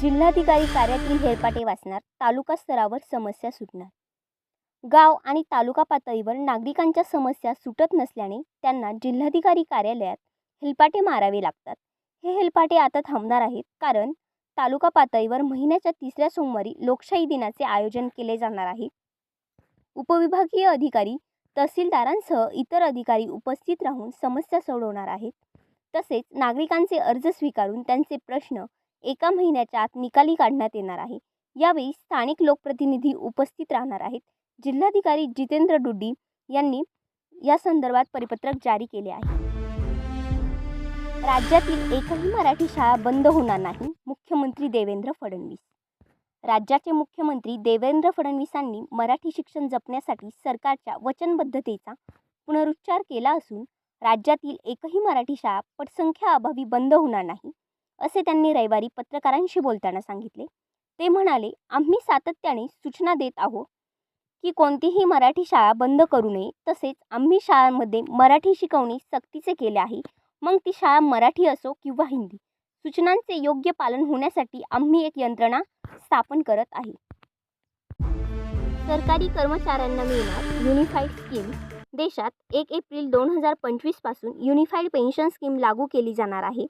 जिल्हाधिकारी कार्यातील हेरपाटे वाचणार तालुका स्तरावर समस्या सुटणार. गाव आणि तालुका पातळीवर नागरिकांच्या समस्या सुटत नसल्याने त्यांना जिल्हाधिकारी कार्यालयात हेलपाटे मारावे लागतात. हे हेलपाटे आता थांबणार आहेत कारण तालुका पातळीवर महिन्याच्या तिसऱ्या सोमवारी लोकशाही दिनाचे आयोजन केले जाणार आहे. उपविभागीय अधिकारी तहसीलदारांसह इतर अधिकारी उपस्थित राहून समस्या सोडवणार आहेत. तसेच नागरिकांचे अर्ज स्वीकारून त्यांचे प्रश्न एका महिन्याच्या आत निकाली काढण्यात येणार आहे. यावेळी स्थानिक लोकप्रतिनिधी उपस्थित राहणार आहेत. जिल्हाधिकारी जितेंद्र डुड्डी यांनी या संदर्भात परिपत्रक जारी केले आहे. राज्यातील एकही मराठी शाळा बंद होणार नाही मुख्यमंत्री देवेंद्र फडणवीस. राज्याचे मुख्यमंत्री देवेंद्र फडणवीसांनी मराठी शिक्षण जपण्यासाठी सरकारच्या वचनबद्धतेचा पुनरुच्चार केला असून राज्यातील एकही मराठी शाळा पटसंख्या बंद होणार नाही असे त्यांनी रविवारी पत्रकारांशी बोलताना सांगितले. ते म्हणाले आम्ही सातत्याने सूचना देत आहोत की कोणतीही मराठी शाळा बंद करू नये. तसेच आम्ही शाळांमध्ये मराठी शिकवणे सक्तीचे केले आहे. मग ती शाळा मराठी असो किंवा हिंदी. सूचनांचे योग्य पालन होण्यासाठी आम्ही एक यंत्रणा स्थापन करत आहे. सरकारी कर्मचाऱ्यांना मिळणार युनिफाईड स्कीम देशात एक एप्रिल दोन हजार पंचवीसपासून युनिफाईड पेन्शन स्कीम लागू केली जाणार आहे.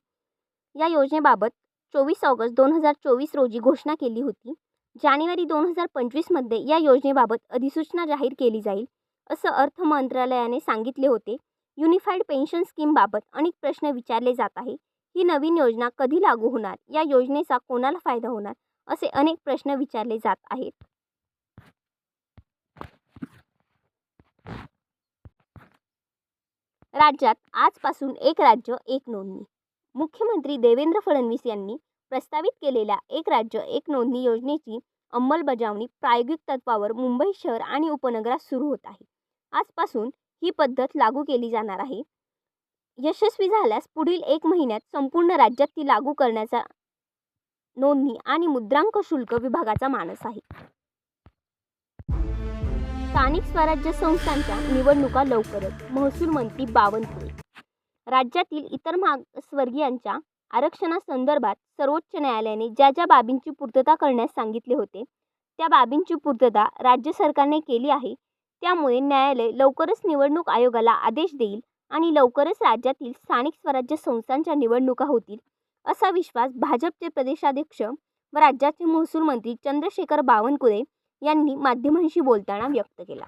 या योजनेबाबत चोवीस ऑगस्ट दोन हजार चोवीस रोजी घोषणा केली होती. जानेवारी दोन हजार पंचवीसमध्ये या योजनेबाबत अधिसूचना जाहीर केली जाईल असं अर्थ मंत्रालयाने सांगितले होते. युनिफाईड पेन्शन स्कीमबाबत अनेक प्रश्न विचारले जात आहे. ही नवीन योजना कधी लागू होणार? या योजनेचा कोणाला फायदा होणार? असे अनेक प्रश्न विचारले जात आहेत. राज्यात आजपासून एक राज्य एक नोंदणी. मुख्यमंत्री देवेंद्र फडणवीस यांनी प्रस्तावित केलेल्या एक राज्य एक नोंदणी योजनेची अंमलबजावणी प्रायोगिक तत्वावर मुंबई शहर आणि उपनगरात सुरू होत आहे. आजपासून ही पद्धत लागू केली जाणार आहे. यशस्वी झाल्यास पुढील एक महिन्यात संपूर्ण राज्यात ती लागू करण्याचा नोंदणी आणि मुद्रांक शुल्क विभागाचा मानस आहे. स्थानिक स्वराज्य संस्थांच्या निवडणुका लवकरच. महसूल मंत्री बावनकुळे राज्यातील इतर मागासवर्गीयांच्या आरक्षणासंदर्भात सर्वोच्च न्यायालयाने ज्या ज्या बाबींची पूर्तता करण्यास सांगितले होते त्या बाबींची पूर्तता राज्य सरकारने केली आहे त्यामुळे न्यायालय लवकरच निवडणूक आयोगाला आदेश देईल आणि लवकरच राज्यातील स्थानिक स्वराज्य संस्थांच्या निवडणुका होतील असा विश्वास भाजपचे प्रदेशाध्यक्ष व राज्याचे महसूल मंत्री चंद्रशेखर बावनकुळे यांनी माध्यमांशी बोलताना व्यक्त केला.